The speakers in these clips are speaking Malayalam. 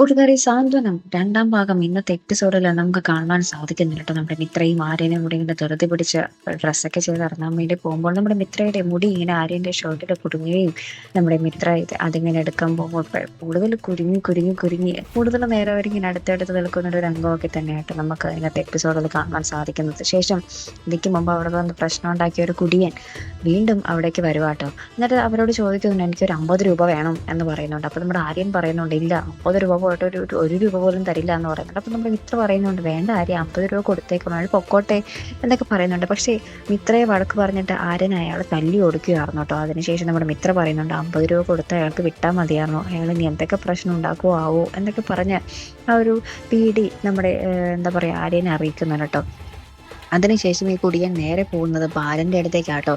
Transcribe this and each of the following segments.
കൂട്ടുകാരി സാന്ത്വനം. രണ്ടാം ഭാഗം ഇന്നത്തെ എപ്പിസോഡിൽ നമുക്ക് കാണാൻ സാധിക്കുന്നില്ല കേട്ടോ നമ്മുടെ മിത്രയും ആര്യനും കൂടി ഇങ്ങനെ ധൃതി പിടിച്ച് ഡ്രസ്സൊക്കെ ചെയ്ത് ഇറങ്ങാൻ വേണ്ടി പോകുമ്പോൾ നമ്മുടെ മിത്രയുടെ മുടി ഇങ്ങനെ ആര്യന്റെ ഷർട്ടിൽ കുടുങ്ങുകയും നമ്മുടെ മിത്ര അതിങ്ങനെ എടുക്കാൻ പോകുമ്പോൾ കൂടുതൽ കുരുങ്ങി കുരുങ്ങി കുരുങ്ങി കൂടുതൽ നേരം അവരിങ്ങനെ അടുത്തടുത്ത് നിൽക്കുന്ന ഒരു രംഗമൊക്കെ തന്നെയായിട്ട് നമുക്ക് ഇന്നത്തെ എപ്പിസോഡിൽ കാണാൻ സാധിക്കുന്നത്. ശേഷം ഇതിക്ക് മുമ്പ് അവിടെ വന്ന് പ്രശ്നം ഉണ്ടാക്കിയ ഒരു കുടിയൻ വീണ്ടും അവിടേക്ക് വരുവാട്ടോ എന്നിട്ട് അവരോട് ചോദിക്കുന്നുണ്ട് എനിക്കൊരു അമ്പത് രൂപ വേണം എന്ന് പറയുന്നുണ്ട്. അപ്പോൾ നമ്മുടെ ആര്യൻ പറയുന്നുണ്ട് ഇല്ല അമ്പത് രൂപ പോയിട്ട് ഒരു ഒരു- രൂപ പോലും തരില്ല എന്ന് പറയുന്നുണ്ട്. അപ്പോൾ നമ്മുടെ മിത്ര പറയുന്നുണ്ട് വേണ്ട ആര്യ അമ്പത് രൂപ കൊടുത്തേക്കും അയാൾ പൊക്കോട്ടെ എന്നൊക്കെ പറയുന്നുണ്ട്. പക്ഷേ മിത്രയെ വഴക്ക് പറഞ്ഞിട്ട് ആര്യൻ അയാൾ തല്ലി ഓടിക്കുകയായിരുന്നു കേട്ടോ അതിനുശേഷം നമ്മുടെ മിത്ര പറയുന്നുണ്ട് അമ്പത് രൂപ കൊടുത്ത് അയാൾക്ക് വിട്ടാൽ മതിയായിരുന്നു. അയാൾ ഇനി എന്തൊക്കെ പ്രശ്നം ഉണ്ടാക്കുമോ ആവോ എന്നൊക്കെ പറഞ്ഞ് ആ ഒരു പീഡി നമ്മുടെ എന്താ പറയുക ആര്യനെ അറിയിക്കുന്നുണ്ട് കേട്ടോ അതിനുശേഷം ഈ കുടിയൻ നേരെ പോകുന്നത് ബാലന്റെ അടുത്തേക്കാട്ടോ.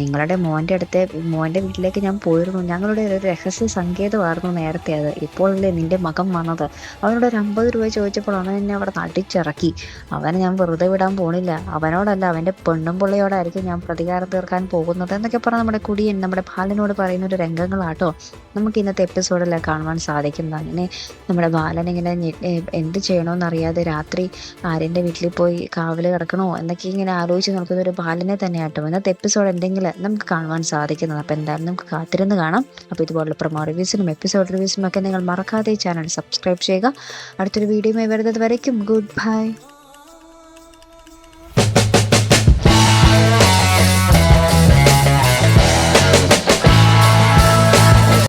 നിങ്ങളുടെ മോന്റെ അടുത്ത് മോന്റെ വീട്ടിലേക്ക് ഞാൻ പോയിരുന്നു. ഞങ്ങളുടെ ഒരു രഹസ്യ സങ്കേതമായിരുന്നു നേരത്തെ അത്. ഇപ്പോഴല്ലേ നിന്റെ മകൻ വന്നത്? അവനോട് ഒരു അമ്പത് രൂപ ചോദിച്ചപ്പോൾ അവൻ എന്നെ അവിടെ നടിച്ചിറക്കി അവനെ ഞാൻ വെറുതെ വിടാൻ പോണില്ല. അവനോടല്ല അവന്റെ പെണ്ണും പുള്ളിയോടായിരിക്കും ഞാൻ പ്രതികാരം തീർക്കാൻ പോകുന്നത് എന്നൊക്കെ പറഞ്ഞ് നമ്മുടെ കുടിയൻ നമ്മുടെ ബാലനോട് പറയുന്ന ഒരു രംഗങ്ങളാട്ടോ നമുക്ക് ഇന്നത്തെ എപ്പിസോഡിൽ കാണുവാൻ സാധിക്കുന്നത് അങ്ങനെ നമ്മുടെ ബാലൻ ഇങ്ങനെ എന്ത് ചെയ്യണമെന്നറിയാതെ രാത്രി ആര്യന്റെ വീട്ടിൽ പോയി കാവൽ കിടക്കണോ. എന്നൊക്കെ ഇങ്ങനെ ആലോചിച്ച് നിൽക്കുന്ന ഒരു ബാലനെ തന്നെ തന്നെയാട്ടോ. ഇന്നത്തെ എപ്പിസോഡ് എന്തെങ്കിലും നമുക്ക് കാണുവാൻ സാധിക്കുന്നത്. അപ്പോൾ എന്തായാലും നമുക്ക് കാത്തിരുന്ന് കാണാം. അപ്പോൾ ഇതുപോലുള്ള പ്രൊമോ റിവ്യൂസിനും എപ്പിസോഡ് റിവ്യൂസിനും ഒക്കെ നിങ്ങൾ മറക്കാതെ ചാനൽ സബ്സ്ക്രൈബ് ചെയ്യുക. അടുത്തൊരു വീഡിയോയുമായി വരുന്നത് വരയ്ക്കും. Good bye